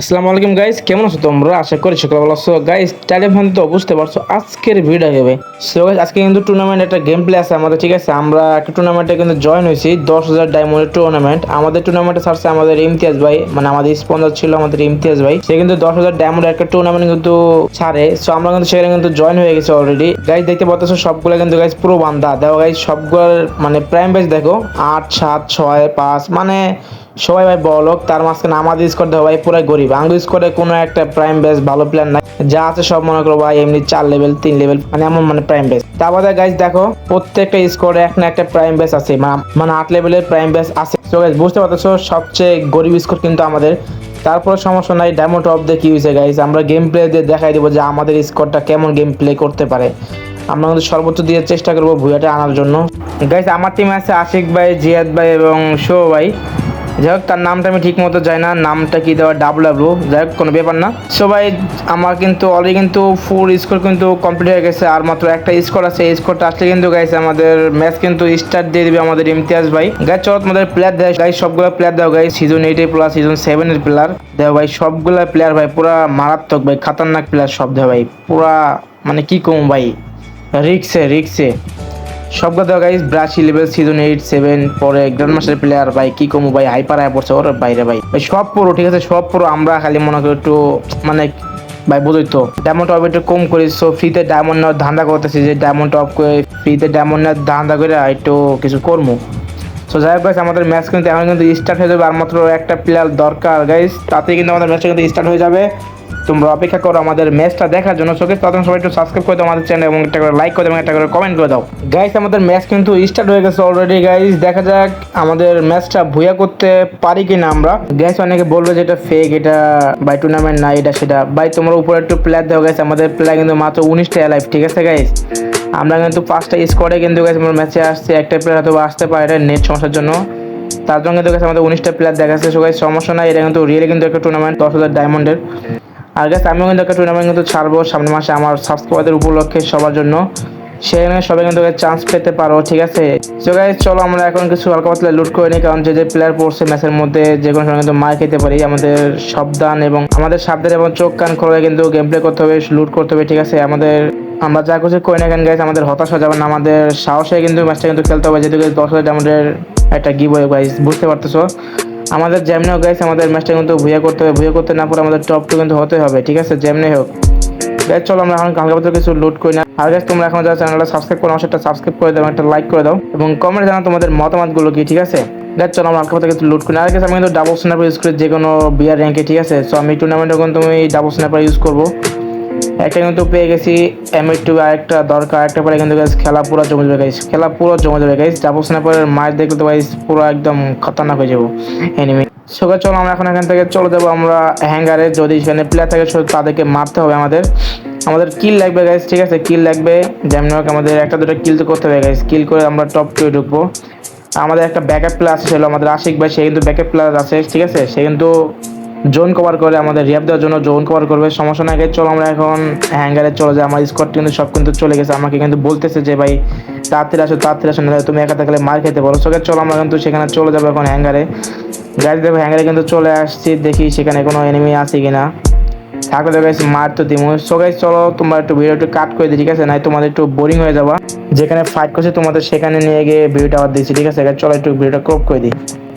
আসসালামু আলাইকুম গাইস কেমন আছো তোমরা? আশা করি সকলে ভালো আছো। গাইস টেলিফোন তো বুঝতে পারছ আজকের ভিডিও হবে। সো গাইস আজকে কিন্তু টুর্নামেন্ট একটা গেম প্লে আছে আমাদের, ঠিক আছে? আমরা একটা টুর্নামেন্টে কিন্তু জয়েন হয়েছি, দশ হাজার ডায়মন্ডের টুর্নামেন্ট আমাদের টুর্নামেন্টে ছাড়ছে আমাদের ইমতিয়াজ ভাই মানে আমাদের স্পন্সর ছিল আমাদের ইমতিয়াজ ভাই। সে কিন্তু দশ হাজার ডায়মন্ডের একটা টুর্নামেন্ট কিন্তু ছাড়ে। সো আমরা কিন্তু সেখানে কিন্তু জয়েন হয়ে গেছি অলরেডি গাইস দেখতে পাচ্ছ সবগুলো কিন্তু গাইস পুরো বান্ধা দেখো গাইস সবগুলোর মানে প্রাইম বেস দেখো। আট, সাত, ছয়, পাঁচ মানে সবাই ভাই বড় লোক, তার মাঝখানে আমাদের স্কোয়াড দেখো ভাই পুরো গরিব। আঙ্গু স্কোয়াডে কোনো একটা প্রাইম বেস ভালো প্ল্যান নাই। যা আছে সব মনে করো ভাই, এমনি চার লেভেল তিন লেভেল মানে এমন মানে প্রাইম বেস তারপরে গাইজ দেখো প্রত্যেকটা স্কোয়াডে এক না একটা প্রাইম বেস আছে মানে আট লেভেলের প্রাইম বেস আছে। তো গাইজ বুঝতে পারতেছো, সবচেয়ে গরিব স্কোয়াড কিন্তু আমাদের। তারপর সমস্যা নাই ডায়মন্ড অফ দিয়ে কি হয়েছে গাইজ আমরা গেম প্লে দিয়ে দেখাই দিব যে আমাদের স্কোয়াডটা কেমন গেম প্লে করতে পারে। আমরা কিন্তু সর্বোচ্চ দিয়ে চেষ্টা করব ভুয়াটা আনার জন্য। গাইজ আমার টিমে আছে আশিক ভাই, জিয়াদ ভাই এবং শো ভাই। যাই হোক, তার নামটা আমি ঠিক মতো যাই না, নামটা কি দেওয়া ডাবল ডাবলু যাই হোক, কোনো ব্যাপার না। সবাই আমার কিন্তু অলরেডি কিন্তু ফুল স্কোর কিন্তু কমপ্লিট হয়ে গেছে, আর মাত্র একটা স্কোর আছে, এই স্কোরটা আসলে কিন্তু গাইছে আমাদের ম্যাচ কিন্তু স্টার্ট দিয়ে দিবে আমাদের ইমতিয়াজ ভাই। গাইজ চলো তোমাদের প্লেয়ার দেয় গাইজ সবগুলো প্লেয়ার দাও গাই সিজন এইটের প্লাস সিজন সেভেনের প্লেয়ার দেওয়া ভাই, সবগুলো প্লেয়ার ভাই, পুরা মারাত্মক ভাই, খাতারনাক প্লেয়ার সব দেওয়া ভাই, পুরা মানে কি কম ভাই রিক্সে রিক্সে সবগুলো দেওয়া গাইজ ব্রাশি লেভেল সিজন এইট সেভেন পরে গ্র্যান্ড মাস্টার প্লেয়ার ভাই কি কমু ভাই হাইপার আয় পড়ছে ওর বাইরে ভাই। ভাই, সব পুরো, ঠিক আছে? সব পুরো আমরা খালি মনে করি একটু মানে ভাই, বোঝই তো। ডায়মন্ড টপ একটু কম করি সো ফ্রিতে ডায়মন্ড নেওয়ার ধান্দা করতেছি যে ডায়মন্ড টপ করে ফ্রিতে ডায়মন্ড নেওয়ার ধান্দা করে একটু কিছু করব সো যাই হোক guys, আমাদের ম্যাচ কিন্তু এখন কিন্তু স্টার্ট হয়ে যাবে। আর মাত্র একটা প্লেয়ার দরকার গাইস তাতে কিন্তু আমাদের ম্যাচটা কিন্তু স্টার্ট হয়ে যাবে। তোমরা অপেক্ষা করো আমাদের ম্যাচটা দেখার জন্য চোখে তখন সবাই একটু সাবস্ক্রাইব করে দাও আমাদের চ্যানেল এবং একটা করে লাইক করে দাও এবং একটা করে কমেন্ট করে দাও। গাইস আমাদের ম্যাচ কিন্তু স্টার্ট হয়ে গেছে অলরেডি গাইস দেখা যাক আমাদের ম্যাচটা ভুয়া করতে পারি কিনা আমরা। গাইস অনেকে বলবে যে এটা ফেক এটা বাই টুর্নামেন্ট না এটা সেটা। বাই তোমরা উপরে একটু প্লেয়ার দাও গাইস আমাদের প্লেয়ার কিন্তু মাত্র উনিশটা লাইফ ঠিক আছে গাইস আমরা কিন্তু পাঁচটা স্কোয়াডে কিন্তু গেছে আমার ম্যাচে আসছে। একটা প্লেয়ার হয়তো আসতে পারে এটা নেট সমস্যার জন্য। তার জন্য কিন্তু গেছে আমাদের উনিশটা প্লেয়ার দেখা যাচ্ছে সবাই সমস্যা নাই, এটা কিন্তু রিয়েলি কিন্তু একটা টুর্নামেন্ট দশ হাজার ডায়মন্ডের আর গেছে আমিও কিন্তু একটা টুর্নামেন্ট কিন্তু ছাড়বো সামনের মাসে আমার সাবস্ক্রাইবারদের উপলক্ষে সবার জন্য। সেখানে সবাই কিন্তু চান্স পেতে পারো, ঠিক আছে? সো গাইস চলো আমরা এখন কিছু হালকা পাতলা লুট করে নিই, কারণ যে যে প্লেয়ার পড়ছে ম্যাচের মধ্যে, যে কোনো সময় কিন্তু মার খেতে পারি আমাদের সাবধান এবং আমাদের সাবধান এবং চোখ কান খোলা কিন্তু গেম প্লে করতে হবে লুট করতে হবে, ঠিক আছে? আমাদের, আমরা যা কিছু করি না কেন গাইস আমাদের হতাশ যাবে না, আমাদের সাহসে কিন্তু ম্যাচটা কিন্তু খেলতে হবে, যেহেতু দশ হাজার আমাদের একটা গিভ হয়ে গাইস বুঝতে পারতেছো? আমাদের যেমনি হোক গাইস আমাদের ম্যাচটা কিন্তু ভুয়া করতে হবে, ভুয়া করতে না পারে আমাদের টপ টু কিন্তু হতে হবে, ঠিক আছে? যেমনি হোক। গাইস চলো আমরা এখন হালকা পাতলা কিছু লুট করি না। আর গাইস তোমরা এখন যারা চ্যানেলটা সাবস্ক্রাইব করো, আমার সেটা সাবস্ক্রাইব করে দাও, একটা লাইক করে দাও, এবং কমেন্ট জানাও তোমাদের মতামতগুলো কি, ঠিক আছে? দেখ, চলো আমরা হালকা পাতলা কিছু লুট করি না। আর আমি কিন্তু ডাবল স্ন্যাপার ইউজ করি যে কোনো বিয়ার র্যাঙ্কে ঠিক আছে? সো আমি টুর্নামেন্টে কিন্তু আমি ডাবল স্ন্যাপার ইউজ করব। একটা কিন্তু পেয়ে গেছি এম টু আরেকটা দরকার, একটা পরে কিন্তু guys খেলা পুরো জমে যাবে গাইস খেলা পুরো জমে যাবে গাইস ডাবল স্ন্যাপারের মার দেখলে তো গাইস পুরো একদম খতরনাক হয়ে যাব এনিমি সোকে চলো আমরা এখন এখান থেকে চলে যাব আমরা হ্যাঙ্গারে যদি সেখানে প্লেয়ার থাকে তাদেরকে মারতে হবে আমাদের। আমাদের কিল লাগবে গাইস ঠিক আছে কিল লাগবে যেমন হোক আমাদের একটা দুটো কিল তো করতে হবে গাইস কিল করে আমরা টপ টুয়ে ঢুকবো। আমাদের একটা ব্যাকআপ প্লেয়ার ছিল আমাদের আশিক ভাই, সে কিন্তু ব্যাকআপ প্লেয়ার আছে, ঠিক আছে, সে কিন্তু জোন কভার করে, আমাদের রিয়াপ দেওয়ার জন্য জোন কভার করবে। সমস্যা না চলো আমরা এখন হ্যাঙ্গারে চলে যাই। আমার স্কোয়াড কিন্তু সব কিন্তু চলে গেছে। আমাকে কিন্তু বলতেছে যে, ভাই, তাড়াতাড়ি আসো তাড়াতাড়ি আসো না তুমি একা থাকলে মার খেতে পারো। সোকে চলো আমরা কিন্তু সেখানে চলে যাব এখন হ্যাঙ্গারে গাড়ি দেখো হ্যাঙ্গারে কিন্তু চলে আসছি। দেখি সেখানে কোনো এনিমি আছে কিনা। থাকলে গাইস, মার তো দিমু। সো গাইস চলো তোমরা একটু ভিডিও একটু কাট করে দিই, ঠিক আছে? নাই তোমাদের একটু বোরিং হয়ে যাবা। যেখানে ফাইট করছে, তোমাদের সেখানে নিয়ে গিয়ে ভিডিওটা আবার দিচ্ছি, ঠিক আছে? চলো একটু ভিডিওটা ক্রপ করে দিই।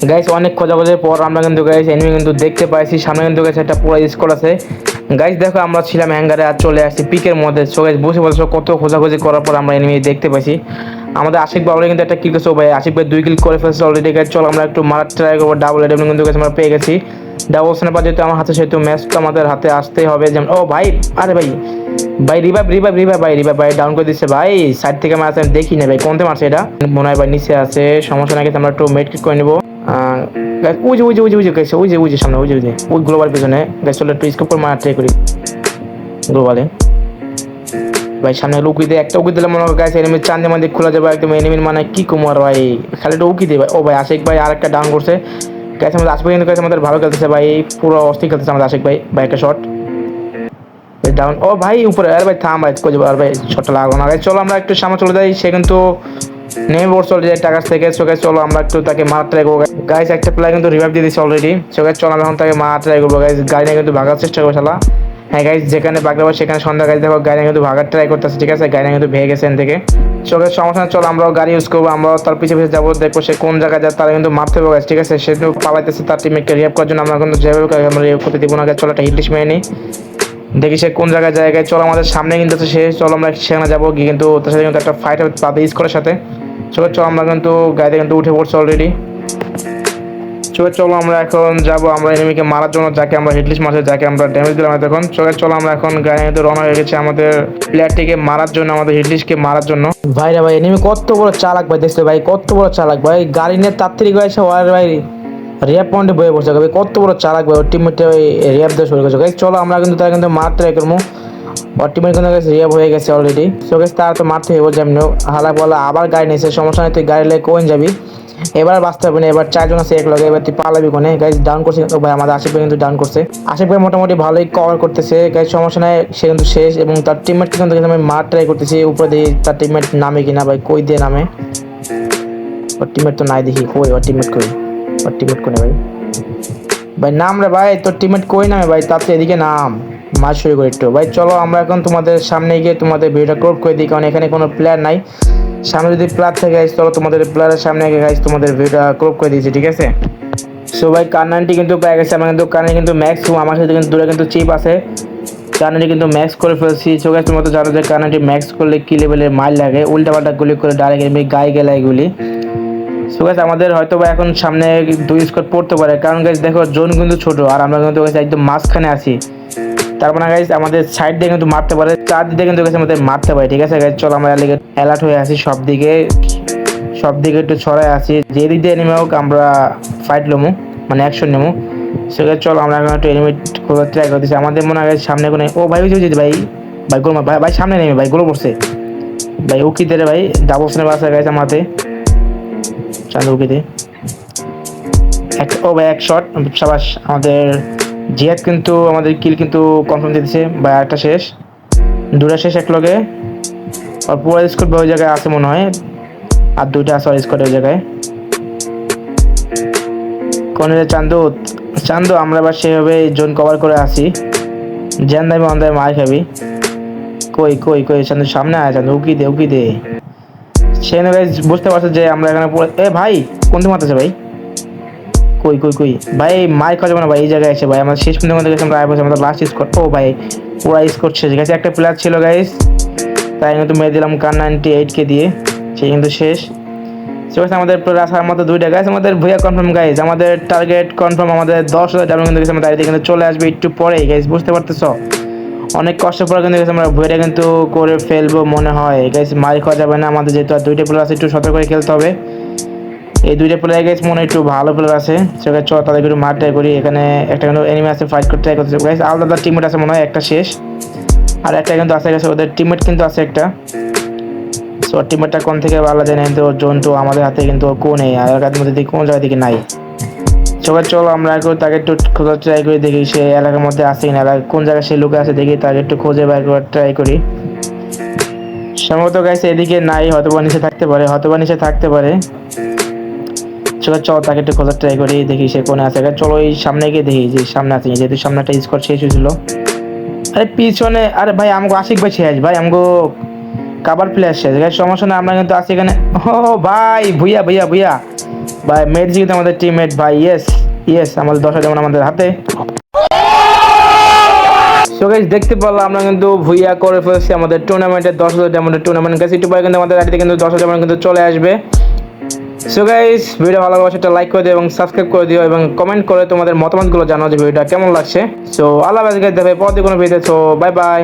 গাইস অনেক খোঁজাখোঁজির পর আমরা কিন্তু গাইস এনিমি কিন্তু দেখতে পাইছি। সামনে কিন্তু গাইস একটা পুরো স্কোর আছে। গাইস দেখো, আমরা ছিলাম হ্যাঙ্গারে আর চলে আসছি পিকের মধ্যে। সো গাইস বসে বসে কত খোঁজাখুঁজি করার পর আমরা এনিমি দেখতে পাইছি। আমাদের আশিক ভাই কিন্তু একটা কিল করছে ভাই। আশিক ভাই দুই কিল করে ফেলছে অলরেডি গাইস চলো, আমরা একটু মারার ট্রাই করব। ডাবল এডেবল কিন্তু, guys, আমরা পেয়ে গেছি। ডাবল যেহেতু আমার হাতে, সেহেতু আমাদের হাতে আসতেই হবে। যেমন, ও ভাই, আরে ভাই ভাই ভাই ভাই ডাউন করে দিচ্ছে ভাই সাইড থেকে মারছে আমি দেখি না ভাই কোনতে মারছে এটা? মনে হয় ভাই নিচে আছে, সমস্যা না গেছে আমরা একটু মেড করে নেব। ওই যে ওই যে ওই যে ওই যে গেছে ওই যে ওই যে, সামনে, ওই যে ওই যে, ওই গ্লোবাল পিছনে। চলে একটু স্কোপ করে মারার ট্রাই করি। গ্লোবালে ভাই, সামনে উকি দিয়ে একটা উকি দিলে মনে হয় গাছ এনিমির চান্দে খোলা যাবে, একদম এনিমির মানে কি কুমার, ভাই? খালি একটা উকি দিয়ে ভাই। ও ভাই, আশিক ভাই, আরেকটা ডাউন করছে। গ্যাস আমাদের ভাই কিন্তু guys আমাদের ভালো খেলতেছে ভাই পুরো অস্থির খেলতেছে আমাদের আশিক ভাই ভাই, একটা শট ডাউন ও ভাই, উপরে, আরে ভাই, থাম ভাই কোজ আর ভাই শটটা লাগল না। চলো আমরা একটু সামনে চলে যাই, সে কিন্তু নেমে বোর্ড চলে যায় টাকার থেকে। চোখে চলো আমরা একটু তাকে মারা ট্রাই করব। গাইস একটা প্লেয়ার কিন্তু রিভাইভ দিয়ে দিচ্ছে অলরেডি চোখে চলো আমরা এখন তাকে মারা ট্রাই করব। গাইস গাড়ি কিন্তু ভাগার চেষ্টা করব, শালা। হ্যাঁ গাইস যেখানে বাগড়াবো সেখানে সন্ধ্যা গাড়ি দেখো গাড়ি কিন্তু ভাগার ট্রাই করতেছে ঠিক আছে? গাড়ি কিন্তু ভেঙে গেছে থেকে। চোখের সমস্যা চলো আমরাও গাড়ি ইউজ করব আমরাও তার পিছিয়ে পিছিয়ে যাব দেখব সে কোন জায়গায় যায় তারা কিন্তু মারতে guys, ঠিক আছে? সে কিন্তু পালাইতেছে তার টিমমেটকে রিয়াপ করার জন্য আমরা কিন্তু যেভাবে আমরা রিয়াপ করতে দিব না চলো একটা হিট মেরে নিই। দেখি সে কোন জায়গায় জায়গায় চলো আমাদের সামনে কিন্তু সে চলো আমরা সেখানে যাব গিয়ে কিন্তু তার সাথে কিন্তু একটা ফাইট হবে তাদের স্কোরের সাথে। চলো চলো আমরা কিন্তু গাড়িতে কিন্তু উঠে পড়ছি অলরেডি চলো চলো আমরা এখন যাব আমরা এনিমিকে মারার জন্য, যাকে আমরা হিটলিস মারছি, যাকে আমরা ড্যামেজ দিলাম এখন চলো চলো আমরা এখন গাড়ি রওনা হয়ে গেছে আমাদের প্লেয়ারটিকে মারার জন্য, আমাদের হিটলিসকে মারার জন্য। ভাই রে ভাই এনিমি কত বড় চালাক ভাই, দেখছ ভাই, কত বড় চালাক ভাই। গাড়ি নিয়ে তাড়াতাড়ি গেছে ওয়ার ভাই রিয়াপ পয়েন্টে বয়ে পড়ছে ভাই, কত বড় চালাক ভাই, ওর টিমমেটে ওই রিয়াপ দিয়ে শুরু করেছে। গাইস চলো, আমরা কিন্তু তারা কিন্তু মার ট্রাই করব। ওর টিমের কিন্তু গেছে হয়ে গেছে অলরেডি সো গেছে তারা তো মারতে হইব যেমন হালা বলা, আবার গাড়ি নিয়েছে সমস্যা নেই, তুই গাড়ি লেগে কোন যাবি? এবার বাঁচতে হবে না এবার চারজন আছে এক লগে, এবার তুই পালাবি কোনে? গাইজ ডাউন করছে কিন্তু ভাই, আমাদের ভাই কিন্তু ডাউন করছে। আশিক ভাই মোটামুটি ভালোই কভার করতেছে। গাইজ সমস্যা নাই, সে কিন্তু শেষ এবং তার টিমমেটকে কিন্তু কিন্তু আমি মার ট্রাই করতেছি। উপরে দিয়ে তার টিমমেট নামে কিনা ভাই, কই দিয়ে নামে? ওর টিমমেট তো নাই দেখি, কই ওর টিমমেট কই? ওর টিমমেট কোনে ভাই? ভাই, নাম রে ভাই, তোর টিমমেট কই নামে ভাই? তার তো এদিকে নাম। মাছ শুরু করি একটু। ভাই, চলো আমরা এখন তোমাদের সামনে গিয়ে তোমাদের ভিডিওটা ক্রপ করে দিই, কারণ এখানে কোনো প্লেয়ার নাই। সামনে যদি প্লেয়ার থেকে গাইজ চলো তোমাদের প্লেয়ারের সামনে আগে গাইজ তোমাদের ভিডিওটা ক্রপ করে দিয়েছি, ঠিক আছে? সো ভাই কান্নানটি কিন্তু পেয়ে গেছে, আমার কিন্তু কানে কিন্তু ম্যাক্স আমার সাথে কিন্তু দূরে কিন্তু চিপ আছে। কানাডি কিন্তু ম্যাক্স করে ফেলছি। সো গাইজ তোমরা তো জানো যে কানাডি ম্যাক্স করলে কি লেভেলের মাইল লাগে? উল্টা পাল্টা গুলি করে ডাইরেক্ট এমনি গায়ে গেলে। এগুলি সো গাইজ আমাদের হয়তো বা এখন সামনে দুই স্কোর পড়তে পারে। কারণ গাইজ দেখো জোন কিন্তু ছোট, আর আমরা কিন্তু guys একদম মাঝখানে আছি। তারপর গাইজ আমাদের সাইড দিয়ে কিন্তু মারতে পারে চার দিকে কিন্তু গেছে আমাদের মারতে পারে, ঠিক আছে গাইজ চলো আমরা অ্যালার্ট হয়ে আছি সব দিকে সব দিকে একটু ছড়ায় আছি যে দিক দিয়ে এনিমে হোক, আমরা ফাইট লমু মানে অ্যাকশন নেব সেখানে চলো আমরা এখন একটু এনিমি খোঁজার ট্রাই করতেছি আমাদের মনে হয় সামনে কোনো ও ভাই বুঝেছি ভাই? ভাই, গোল ভাই ভাই, সামনে নেমে, ভাই গোল পড়ছে। ভাই, উকিতে রে ভাই ডাবল স্নেপ আছে গাইজ আমাতে চাঁদ উকিতে। এক ও ভাই, এক শট সাবাস, আমাদের জিয়াদ কিন্তু আমাদের কিল কিন্তু কনফার্ম দিতেছে বা একটা শেষ। দুটা শেষ এক লগে আর পুরো স্কোর ওই জায়গায় আছে মনে হয়। আর দুইটা আছে স্কোর ওই জায়গায়। কোন চান্দু চান্দু, আমরা এবার সেভাবে জোন কভার করে আসি জ্যান দাবি আমাদের মার খাবি কই কই কই, চান্দু সামনে আয়, চান্দু, উকি দে উকি দে। সে বুঝতে পারছে যে আমরা এখানে এ ভাই, কোন দিকে মারতেছে ভাই? কই কই কই? ভাই মাইক খাওয়া যাবে না, ভাই, এই জায়গায় এসে ভাই। আমার শেষ পর্যন্ত আমাদের কাছে আমরা আয় বসে আমাদের লাস্ট স্কোর ও, ভাই, পুরা স্কোর শেষ গেছে একটা প্লেয়ার ছিল গাইস তাই কিন্তু মেরে দিলাম কার নাইনটি এইটকে দিয়ে। সে কিন্তু শেষ। সে আমাদের আসার মতো দুইটা গাইস আমাদের ভুয়া কনফার্ম গাইস আমাদের টার্গেট কনফার্ম আমাদের দশ হাজার ডাবল কিন্তু গেছে আমাদের কিন্তু চলে আসবে একটু পরেই গাইস বুঝতে পারতেছ? অনেক কষ্ট পরে কিন্তু গেছে, আমরা ভুয়াটা কিন্তু করে ফেলব মনে হয়। গাইস মার খাওয়া যাবে না, আমাদের যেহেতু আর দুইটা প্লেয়ার আছে, একটু সতর্ক করে খেলতে হবে। এই দুইটা প্লেয়ার গাইস মনে একটু ভালো প্লেয়ার আছে। সেখানে চল তাদের একটু মার ট্রাই করি। এখানে একটা কিন্তু এনিমি আছে ফাইট করতে ট্রাই করতেছে গাইস আলাদা টিমমেট আছে মনে হয়, একটা শেষ। আর একটা কিন্তু আছে গেছে ওদের টিমমেট কিন্তু আছে একটা। সো টিমমেটটা কোন থেকে ভালো জানে কিন্তু জন্টু, আমাদের হাতে কিন্তু কোন নেই। আর এলাকার মধ্যে কোন জায়গা থেকে নাই। সবাই চলো আমরা একটু তাকে একটু খোঁজার ট্রাই করি, দেখি সে এলাকার মধ্যে আছে কিনা। এলাকা কোন জায়গায় সে লুকে আছে, দেখি তাকে একটু খুঁজে বের করার ট্রাই করি। সম্ভবত গাইছে এদিকে নাই হয়তো বা নিচে থাকতে পারে হয়তো বা নিচে থাকতে পারে। চলো চলো, তাকে একটু খোঁজার ট্রাই করি, দেখি সে কোনে আছে। চলো এই সামনে গিয়ে দেখি যে সামনে আছে যেহেতু সামনে একটা স্কোর শেষ হয়েছিল। আরে পিছনে, আরে ভাই, আমাকে আশিক ভাই শেষ, ভাই, আমাকে কাবার প্লেয়ার শেষ। গাইস সমস্যা না আমরা কিন্তু আছি এখানে ও, ভাই, ভুইয়া ভুইয়া ভুইয়া। ভাই মেটজি কিন্তু আমাদের টিমমেট ভাই ইয়েস ইয়েস আমাদের দশ যেমন আমাদের হাতে। গাইস দেখতে পারলাম, আমরা কিন্তু ভুইয়া করে ফেলছি আমাদের টুর্নামেন্টের দশ হাজার ডায়মন্ডের টুর্নামেন্ট গাইস একটু কিন্তু আমাদের গাড়িতে কিন্তু দশ হাজার কিন্তু চলে আসবে। সো গাইস ভিডিও ভালো লাগলে একটা লাইক করে দিও এবং সাবস্ক্রাইব করে দিও এবং কমেন্ট করে তোমাদের মতামতগুলো জানাও যে ভিডিওটা কেমন লাগছে। সো আল্লাহ হাফেজ গাইস দেখবে পরে কোনো ভিডিও সো বাই বাই